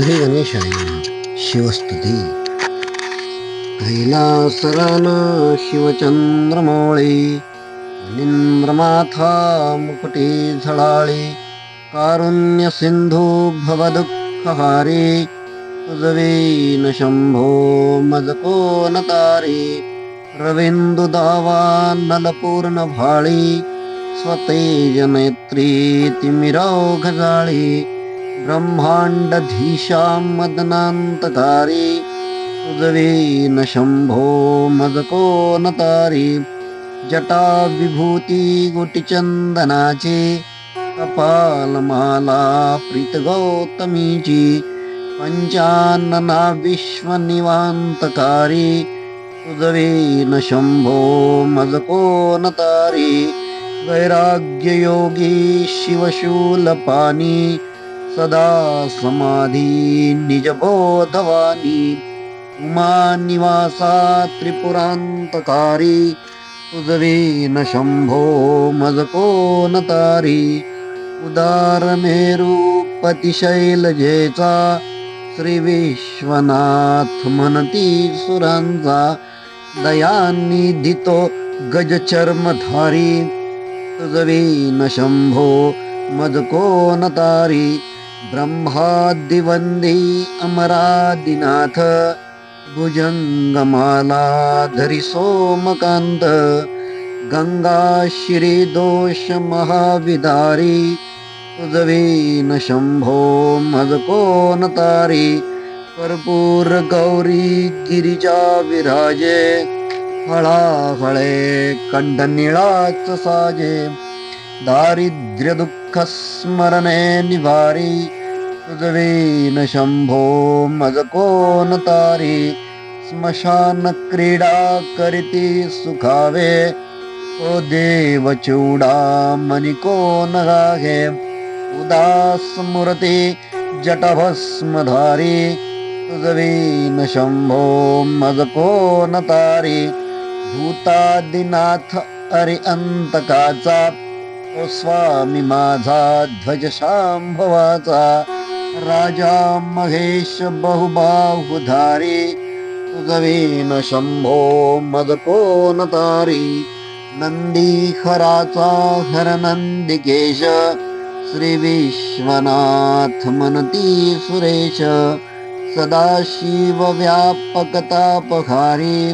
श्री गणेशाय शिवस्तुती. कैलासराना शिवचंद्रमौळी निंद्रमाथा मुकुटी झळाळी कारुण्य सिंधू भवदुःखहारी तुझवीन शंभो मजको नतारी रविंदु दावा नलपूर्ण भाळी स्वतेज नेत्री तिमिरौ घजाळी ब्रह्माण्डधीशां मदनान्तकारी तुझवीन शम्भो मदको नतारी तारी जटा विभूती गुटिचंदनाची कपालमाला प्रीतगौतमीची गौतमीची विश्वनिवान्तकारी विश्वनिवांतकारी शम्भो मजको तारी वैराग्ययोगी शिवशूलपानी सदा समाधी निजबोधवानी। उमा निवासा त्रिपुरांतकारी। न शंभो मजको न तारी। उदार श्रीविश्वनाथ शैलजेचा श्री विश्वनाथ म्हणती सुरांचा। दयानी गजचर्मधारी न शंभो मजको न तारी। ब्रह्मादिवंदी अमरादिनाथ भुजंगमालाधरी सोमकांत गंगा श्री दोष महाविदारी तुझवीन शंभो तारी कर्पूर गौरी गिरिजा विराजे हळाहळे कंड निळाच साजे दारिद्र्य दुःख स्मरणे निवारी। तुझवीन शंभो मजको न तारी स्मशान क्रीडा सुखावे। ओ देव चूडा मनिको न गाहे उदास जटभस्मधारी। तुझवीन शंभो मजको न तारी भूतादिनाथ अरि अंतकाचा स्वामी माझा ध्वज शांभवाचा. राजा महेश बहुबाहुधारी सुगवेन शंभो मदको तारी. नंदी खराचा हर नंदिकेश श्री विश्वनाथ मनती सुरेश. सदाशिव व्यापकता पखारी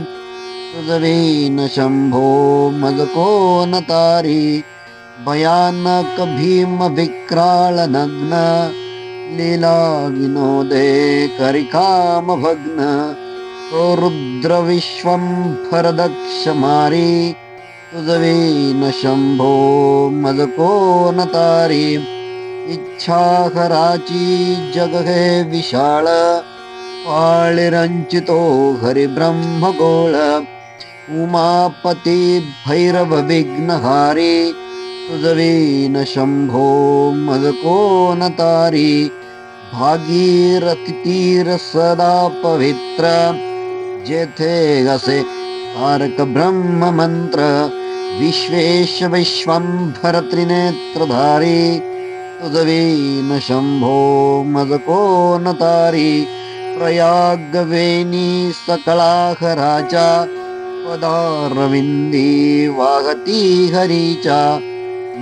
शंभो मजको तारी. भयानक भीमविक्रालनग्न लीलाविनोदे करिकामभग्नरुद्रविश्वं भरदक्षमारी उजवीन शम्भो मदको नतारी इच्छाहराची जगहे विशाल पाळिरञ्चितो हरिब्रह्मगोळ उमापति भैरवविघ्नहारी तुझवीन शंभो मजको तारी भागीरथी तीर सदा पवित्र। जेथे गसे तारक ब्रह्म मंत्र विश्वेश विश्वंभर त्रिनेत्रधारी। तुझवीन शंभो मजको न तारी प्रयागवेणी सकळाखराच्या पदारविंदी वाहती हरीच्या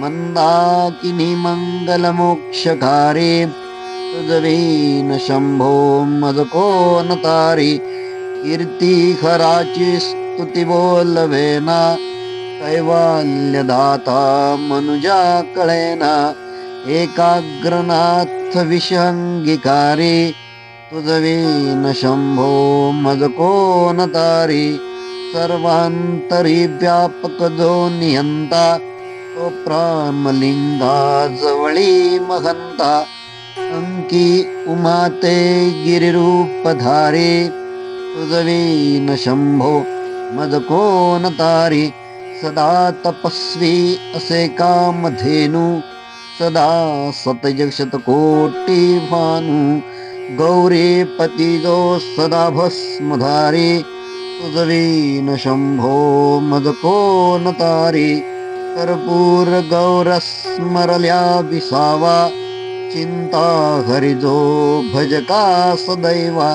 मंदाकिनी मङ्गलमोक्षकारे तुझवीन शम्भो मजको न तारी कीर्ती खराची स्तुती बोलवेना कैवाल्यदाता मनुजा कळेना एकाग्रनाथ विषंगिकारी तुझवीन शम्भो मजको न तारी सर्वांतरी व्यापक जो अप्रामलिंगा जवळी महंता अंकी उमाते गिरिरूपधारी तुझवीन शंभो मदकोन तारी सदा तपस्वी असे कामधेनु सदा सतजक्षत भानु भानू गौरी पती जो सदा भस्मधारी तुझवीन शंभो मदकोन तारी कर्पूर गौर स्मरल्या विसावा. चिंता हरिजो भजका सदैवा.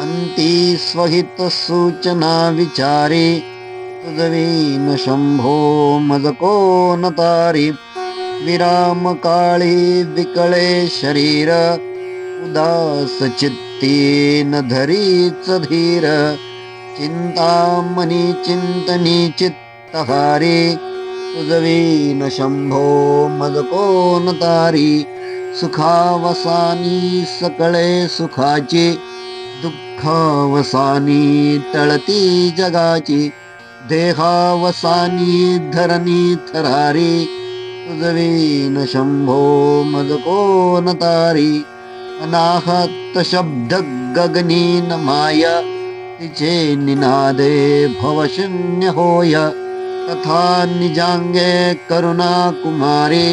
अंती स्वहित सूचना विचारी. तुझवीन शंभो मजको कोण तारी विराम काळी विकळे शरीर. उदास चित्ती न धरीच धीर. चिंतामणी चिंतनी चित्तहारी. तुझवीन शंभो मज कोण तारी सुखावसानी सकळे सुखाची दुःखावसानी तळती जगाची देहावसानी धरणी थरारी तुझवीन शंभो मज कोण तारी अनाहत शब्द गगनीन माय तिचे निनादे भवशून्य होय तथा निजांगे करुणा कुमारी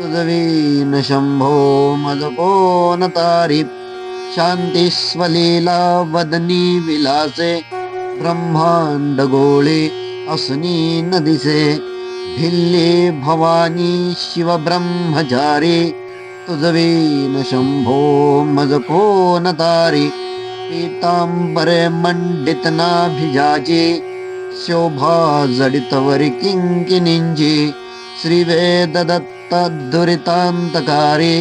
तुझवीन शंभो मज कोण तारी स्वलीला वदनी विलासे ब्रह्मांड गोळे असनी न दिसे भिल्ले भवानी शिव ब्रह्मचारी तुझवीन शंभो मज कोण शोभा जडितवरी किंकिनींची श्रीवेद दत्त दुरितांतकारी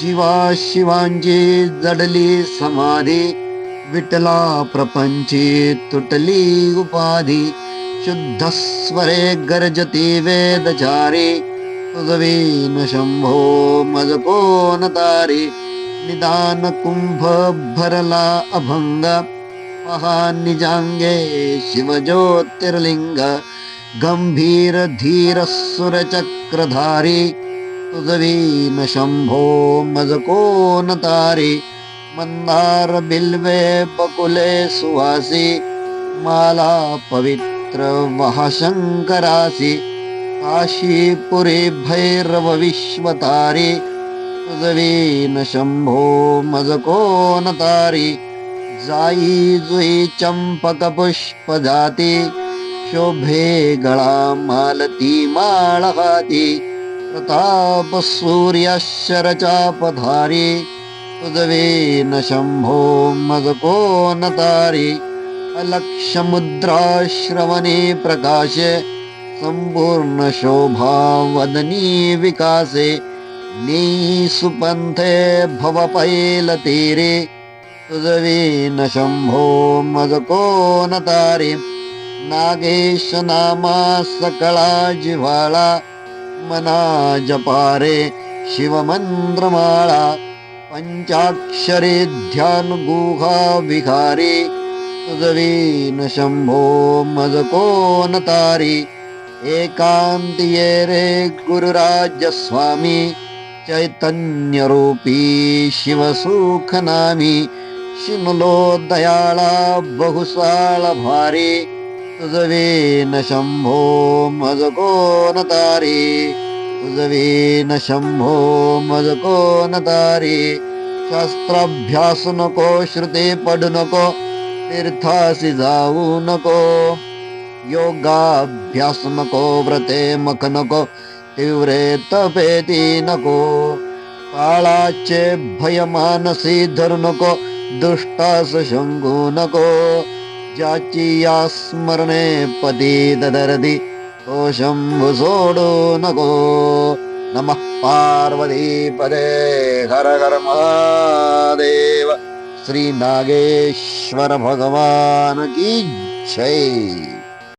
जीवा शिवाञ्जी जडली समाधि विटला प्रपंची तुटली उपाधि शुद्धस्वरे गर्जति गर्जती वेदचारी। तुझवीन शंभो तारी निदान कुंभ भरला अभंग पहा निजांगे शिवज्योतिर्लिंग गंभीर धीर सुरचक्रधारी तुझवीन शंभो मजकोन तारी मंदार बिल्वे बकुले सुहासी माला पवित्र वहाशंकरासी काशीपुरी भैरव विश्वतारी तुझवीन शंभो मज कोण तारी? जाई जुई चंपक पुष्प जाती। शोभे गळा मालती माळ हाती। प्रताप सूर्याशरचा पधारी शंभो मज कोण तारी? अलक्ष मुद्रा श्रवणे प्रकाशे। संपूर्ण शोभा वदनी विकासे। नीसुपन्थे भवपैलतीरे सुजवीन शम्भो मदको नतारि। नागेश मधकोनतारि नागेशनामा सकलाजिह्वाला मनाजपारे शिवमन्द्रमाला पञ्चाक्षरे ध्यानुगुहाविहारी सुजवीन शम्भो मदको मधकोनतारी एकान्तिये रे गुरुराजस्वामी चैतन्यरूपी शिवसुखनामी शिमलो दयाळा बहुसाळ भारी तुझवीन शंभो मज तारी तुझवीन शंभो मज तारी शास्त्राभ्यास नको श्रुती पडू नको तीर्थासी जाऊ नको योगाभ्यास नको व्रते मख नको तीव्रे तपेती नको काळाचे भयमानसी धरू नको दुष्टास शंगू नको ज्याची या स्मरणे पती ददरदी तो शंभू सोडू नको. नमः पार्वती पदे हर हर महादेव श्री नागेश्वर भगवान की जय.